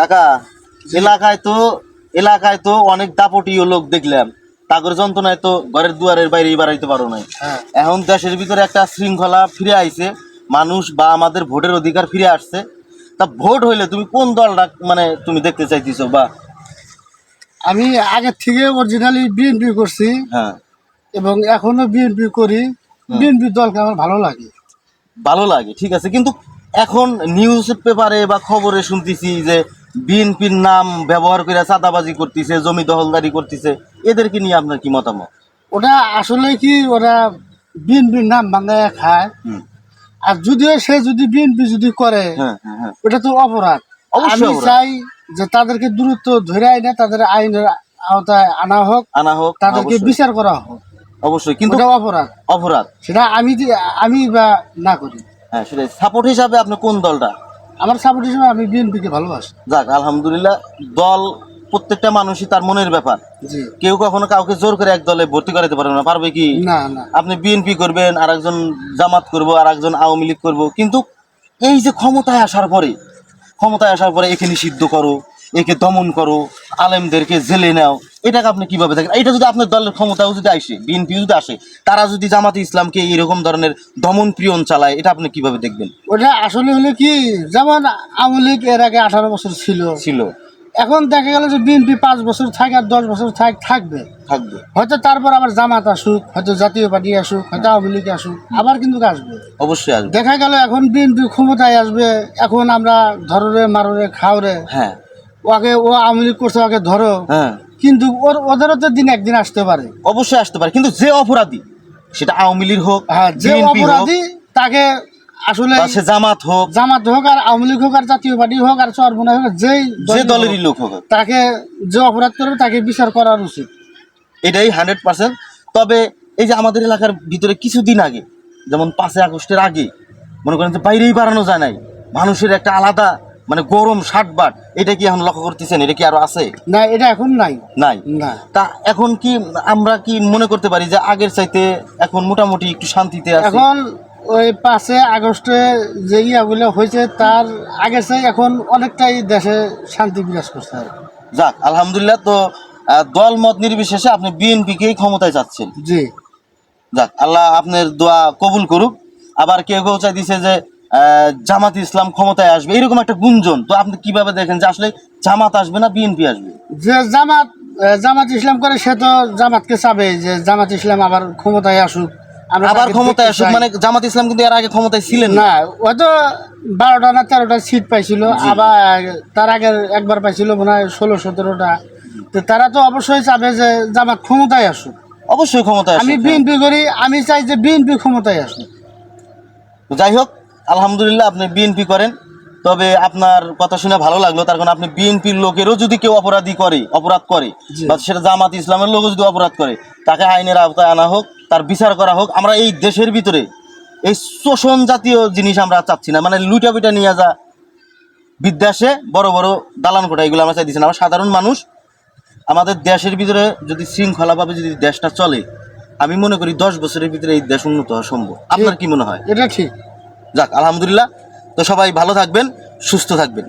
কাকা এলাকায় তো এলাকায় তো অনেক দাপটীয় লোক দেখলাম। তাগর যন্ত্রণায় তো ঘরের দুয়ারের বাইরে বাড়াইতে পারো নাই। হ্যাঁ। এখন দেশের ভিতরে একটা শৃঙ্খলা ফিরে আইছে। মানুষ বা আমাদের ভোটের অধিকার ফিরে আসছে। তা ভোট হইলে তুমি কোন দলটা মানে তুমি দেখতে চাইতেছো বা? আমি আগের থেকে অরিজিনালি বিএনপি করছি। হ্যাঁ। এবং এখনও বিএনপি করি। বিএনপি দলকে আমার ভালো লাগে। ভালো লাগে ঠিক আছে। কিন্তু এখন নিউজ পেপারে বা খবরে শুনতেছি যে বিএনপির নাম ব্যবহার করে চাঁদাবাজি করতেছে জমি দখলদারি করতেছে এদেরকে নিয়ে আপনার কি মতামত? ওটা আসলে কি ওরা বিএনপির নাম বাংলায় খায়। আর যদিও সে যদি বিএনপি যদি করে হ্যাঁ হ্যাঁ হ্যাঁ। ওটা তো অপরাধ। অবশ্যই আমি চাই যে তাদেরকে দূরত্ব ধরে না তাদের আইনের আওতায় আনা হোক আনা হোক তাদেরকে বিচার করা হোক। অবশ্যই কিন্তু অপরাধ। অপরাধ। সেটা আমি আমি বা না করি। হ্যাঁ সেটাই। সাপোর্ট হিসাবে আপনি কোন দলটা? আমার সাপোর্ট হিসেবে আমি বিএনপিকে ভালোবাসি। যাক আলহামদুলিল্লাহ দল প্রত্যেকটা মানুষই তার মনের ব্যাপার। কেউ কখনো কাউকে জোর করে এক দলে ভর্তি করাতে পারবে না পারবে কি? না না। আপনি বিএনপি করবেন আর একজন জামাত করব আর একজন আওয়ামী লীগ করব কিন্তু এই যে ক্ষমতায় আসার পরে ক্ষমতায় আসার পরে একে সিদ্ধ করো। একে দমন করো আলেমদেরকে জেলে নাও। এটাকে আপনি কীভাবে দেখেন? এটা যদি আপনার দলের ক্ষমতাও যদি আসে বিএনপি যদি আসে তারা যদি জামাতে ইসলামকে এরকম ধরনের দমন প্রিয়ন চালায় এটা আপনি কীভাবে দেখবেন? ওটা আসলে হলো কি যেমন আওয়ামী লীগ এর আগে আঠারো বছর ছিল। ছিল। এখন দেখা গেল যে বিএনপি পাঁচ বছর থাকে আর দশ বছর থাক থাকবে। থাকবে। হয়তো তারপর আবার জামাত আসুক হয়তো জাতীয় পার্টি আসুক হয়তো আওয়ামী লীগ আসুক আবার কিন্তু আসবে। অবশ্যই আসবে। দেখা গেল এখন বিএনপি ক্ষমতায় আসবে এখন আমরা ধররে মাররে খাওরে হ্যাঁ। ওকে ও আওয়ামী লীগ করছে ওকে ধরো। হ্যাঁ। কিন্তু ওর ওদেরও তো দিন একদিন আসতে পারে। অবশ্যই আসতে পারে কিন্তু যে অপরাধী সেটা আওয়ামী লীগ হোক হ্যাঁ যে BNP হোক, অপরাধী তাকে আসলে বা সে জামাত হোক জামাত হোক আর আওয়ামী লীগ হোক আর জাতীয় পার্টি হোক আর চরমনা হোক যেই যে দলেরই দলেরই হোক, লোক হোক। তাকে যে অপরাধ করবে তাকে বিচার করার উচিত। এটাই হান্ড্রেড পার্সেন্ট। তবে এই যে আমাদের এলাকার ভিতরে কিছুদিন আগে যেমন পাঁচই আগস্টের আগে মনে করেন যে বাইরেই বাড়ানো যায় নাই মানুষের একটা আলাদা মানে গরম ষাট বাট এটা কি এখন লক্ষ্য করতেছেন? এটা কি আরও আছে? না এটা এখন নাই। নাই? না। তা এখন কি আমরা কি মনে করতে পারি যে আগের চাইতে এখন মোটামুটি একটু শান্তিতে আছে? এখন ওই পাঁচে আগস্টে যে ইয়াগুলো হয়েছে তার আগের চাই এখন অনেকটাই দেশে শান্তি বিরাজ করছে। যাক আলহামদুলিল্লাহ তো দল মত নির্বিশেষে আপনি বিএনপিকেই ক্ষমতায় যাচ্ছেন। জি। যাক আল্লাহ আপনার দোয়া কবুল করুক। আবার কেউ কেউ চাই দিছে যে জামাত ইসলাম ক্ষমতায় আসবে এরকম একটা গুঞ্জন। তো আপনি কীভাবে দেখেন যে আসলে জামাত আসবে না বিএনপি আসবে? যে জামাত জামাত ইসলাম করে সে তো জামাতকে চাবে যে জামাত ইসলাম আবার ক্ষমতায় আসুক। আবার ক্ষমতায় আসুক মানে জামাত ইসলাম কিন্তু এর আগে ক্ষমতায় ছিলেন না। না হয়তো বারোটা না তেরোটা সিট পাইছিল আবার তার আগে একবার পাইছিল মনে হয় ষোলো সতেরোটা। তো তারা তো অবশ্যই চাবে যে জামাত ক্ষমতায় আসুক। অবশ্যই ক্ষমতায় আমি বিএনপি করি আমি চাই যে বিএনপি ক্ষমতায় আসুক। যাই হোক আলহামদুলিল্লাহ আপনি বিএনপি করেন তবে আপনার কথা শুনে ভালো লাগল তার কারণ আপনি বিএনপির লোকেরও যদি কেউ অপরাধী করে অপরাধ করে বা সেটা জামাত ইসলামের লোকও যদি অপরাধ করে তাকে আইনের আওতায় আনা হোক তার বিচার করা হোক আমরা এই দেশের ভিতরে এই শোষণ জাতীয় জিনিস আমরা চাচ্ছি না মানে লুটা পিটা নিয়ে যা বিদ্যাসে বড় বড় দালান কোটা এগুলো আমরা চাইতেছি না। আমরা সাধারণ মানুষ আমাদের দেশের ভিতরে যদি শৃঙ্খলাভাবে যদি দেশটা চলে আমি মনে করি দশ বছরের ভিতরে এই দেশ উন্নত হওয়া সম্ভব। আপনার কি মনে হয়? এটা ঠিক। যাক আলহামদুলিল্লাহ। তো সবাই ভালো থাকবেন সুস্থ থাকবেন।